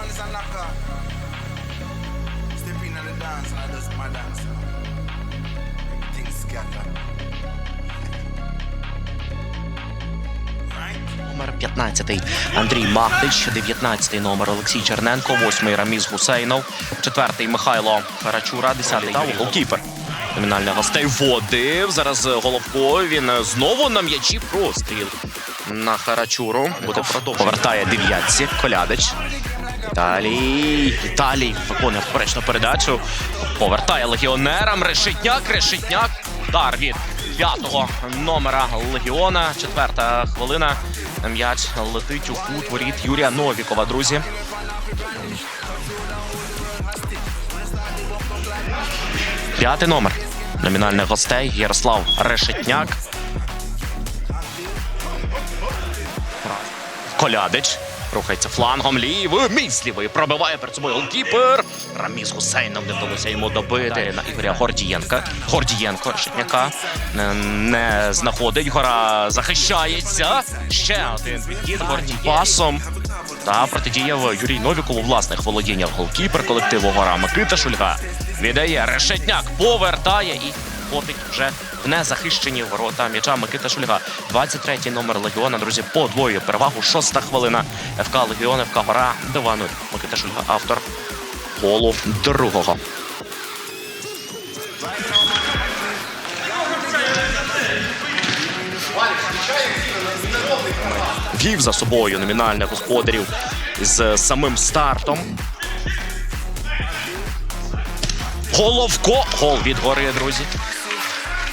is a knocker. Step in on the dance and I just my dance. Everything scatter. Номер 15 Андрій Магдич, 19 номер Олексій Черненко, 8 Раміз Гусейнов, 4 Михайло Харачура, 10 Юрій голкіпер. Номінальних гостей вводив. Зараз Головко. Він знову на м'ячі простріл. На Харачуру. Буде продовжувати. Повертає дев'ятці. Колядич. Віталій. Віталій виконує поперечну передачу. Повертає легіонерам. Решетняк, решетняк. Удар від п'ятого номера легіона. Четверта хвилина. М'яч летить у кут воріт Юрія Новікова, друзі. П'ятий номер номінальних гостей Ярослав Решетняк. Колядич. Рухається флангом лівий. Міць лівий. Пробиває перед собою голкіпер. Раміс Гусейнов не вдалося йому добити на Ігоря Гордієнка. Гордієнко Решетняка не, не знаходить. Гора захищається. Ще один підхід Гордій пасом. Та протидіяв Юрій Новіков у власних володіннях голкіпер колективу Гора Микита Шульга. Віддає Решетняк, повертає і входить вже в незахищені ворота м'яча Микита Шульга. 23-й номер Легіона, друзі, подвоює перевагу. Шоста хвилина. ФК Легіон, ФК Гора 2-0. Микита Шульга, автор голу другого. Вів за собою номінальних господарів з самим стартом. Головко. Гол від гори, друзі.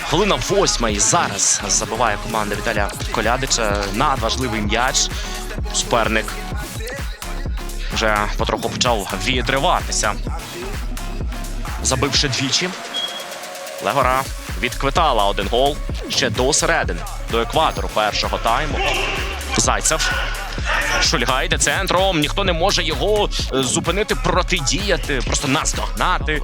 Хвилина восьма і зараз забиває команда Віталія Колядича. Надважливий м'яч. Суперник вже потроху почав відриватися. Забивши двічі. Легора відквитала один гол ще до середини, до екватору першого тайму. Зайцев. Шульга йде центром. Ніхто не може його е, зупинити, протидіяти, просто наздогнати.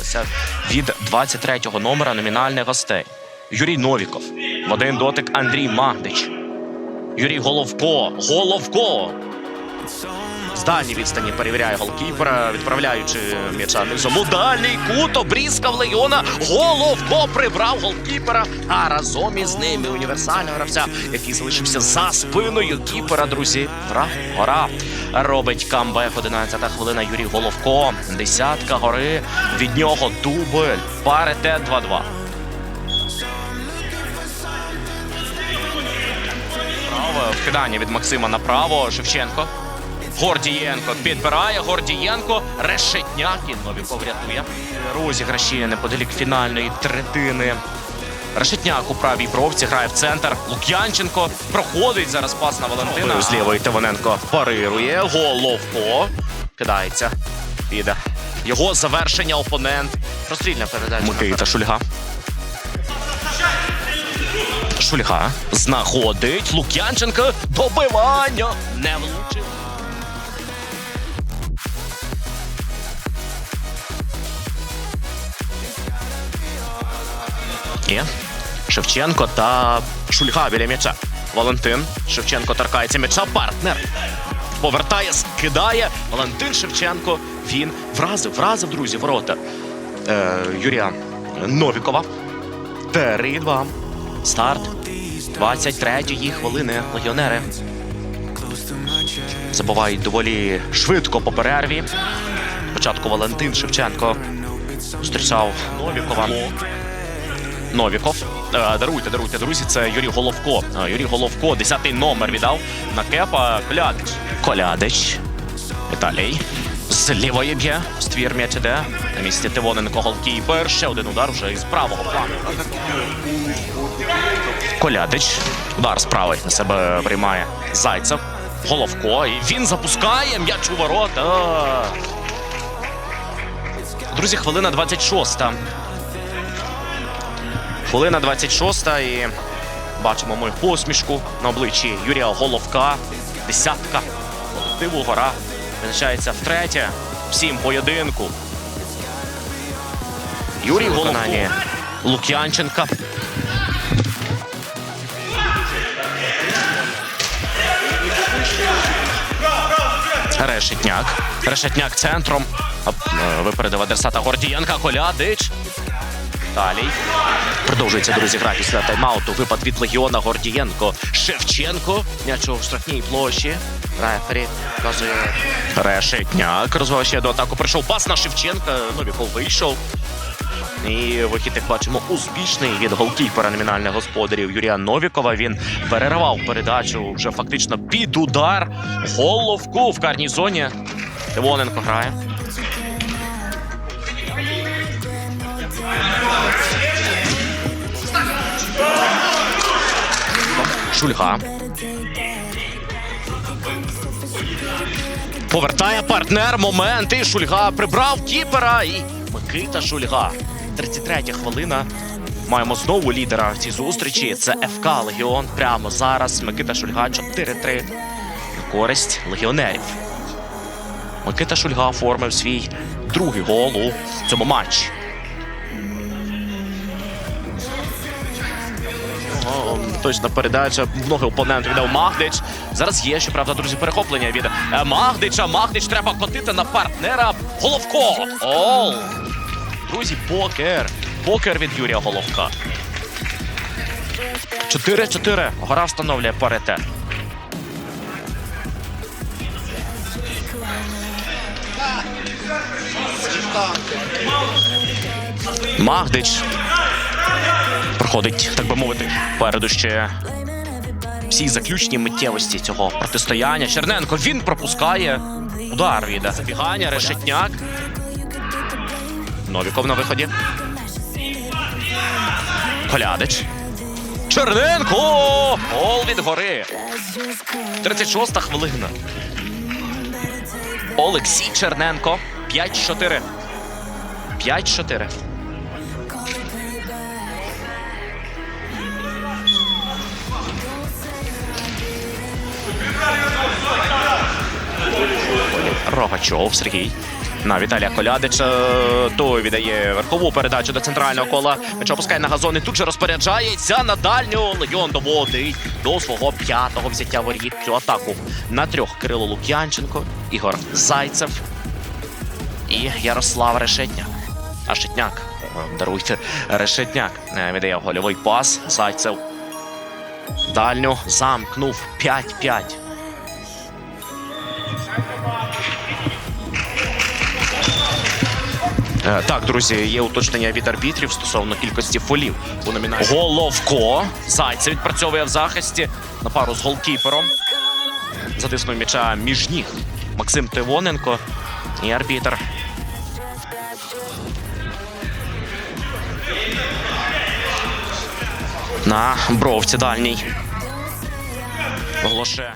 Від 23-го номера номінальних гостей. Юрій Новіков. В один дотик Андрій Магдич. Юрій Головко. Головко. З дальній відстані перевіряє голкіпера, відправляючи м'яча низом. Дальній кут обрізкав Легіона. Головко прибрав голкіпера. А разом із ними універсального гравця, який залишився за спиною кіпера, друзі. Гра, гора. Робить камбек. 11 хвилина Юрій Головко. Десятка гори. Від нього дубль. Паритет 2-2. Вкидання від Максима направо. Шевченко. Гордієнко підбирає. Гордієнко. Решетняк. І Новіков рятує. Розіграші неподалік фінальної третини. Решетняк у правій бровці грає в центр. Лук'янченко проходить зараз пас на Валентина. З лівої Тивоненко парирує. Головко. Кидається. Піде. Його завершення опонент. Прострільна передача. Микита Шульга. Шульга знаходить Лук'янченко. Добивання. Не влучив. І Шевченко та Шульга біля м'яча. Валентин. Шевченко торкається м'яча. Партнер. Повертає, скидає. Валентин Шевченко. Він вразив, вразив, друзі, ворота. Е, Юрія Новікова. 3-2. Старт 23-ї хвилини. Легіонери забувають доволі швидко по перерві. Спочатку Валентин Шевченко зустрічав Новікова. Новіков. Е, Даруйте, даруйте, друзі. Це Юрій Головко. Е, Юрій Головко, 10-й номер віддав на кепа. Колядич. Колядич. Віталій. З лівої б'є. Ствір м'яч іде. На місці Тивоненко голкіпер. Ще один удар вже із правого плану. Колядич. Удар з на себе приймає Зайцев. Головко. І він запускає м'яч у ворота. Друзі, хвилина 26. Хвилина 26 і бачимо ми посмішку на обличчі Юрія Головка. Десятка колективу гора визначається втретє. Всім поєдинку. Юрій Головко. Лук'янченка. Решетняк. Решетняк центром. Е, Випередив адресата Гордієнка. Колядич. Талій. Продовжується, друзі, гра після тайм-ауту. Випад від Легіона Гордієнко. Шевченко. М'яч у штрафній площі. Рефері показує Решетняк. Розвиває до атаку. Прийшов пас на Шевченка. Новіков вийшов. І вихід, як бачимо, успішний від голкіпера номінальних господарів Юрія Новікова. Він перервав передачу вже фактично під удар. Головку в карній зоні. Івоненко грає. Шульга. Повертає партнер момент. І Шульга прибрав кіпера. І Микита Шульга. 33 хвилина. Маємо знову лідера в цій зустрічі. Це ФК Легіон. Прямо зараз. Микита Шульга 4-3. На користь легіонерів. Микита Шульга оформив свій другий гол у цьому матчі. О, Точна передача. Ноги опоненту віддав Магдич. Зараз є, щоправда, друзі, перехоплення від е, Магдича. Магдич треба котити на партнера. Головко. Ол. Друзі, покер. Покер від Юрія Головка. 4-4. Гора встановлює паритет. Магдич проходить, так би мовити, попереду ще всі заключні миттєвості цього протистояння. Черненко він пропускає удар від забігання. Решетняк. Новіков на виході. Колядич. Черненко! Гол від гори. 36-та хвилина. Олексій Черненко. 5-4. 5-4. Рогачов Сергій. На Віталія Колядича. Той віддає верхову передачу до центрального кола. М'яч опускає на газон і тут же розпоряджається на дальню. Легіон доводить до свого п'ятого взяття воріт. Цю атаку на трьох Кирило Лук'янченко, Ігор Зайцев і Ярослав Решетняк. А Шетняк, е, даруйте, Решетняк е, віддає гольовий пас. Зайцев дальню замкнув 5-5. Так, друзі, є уточнення від арбітрів стосовно кількості фолів у номінації. Головко. Зайцев відпрацьовує в захисті на пару з голкіпером. Затиснув м'яча між ніг Максим Тивоненко і арбітр. На бровці дальній. Оголошує.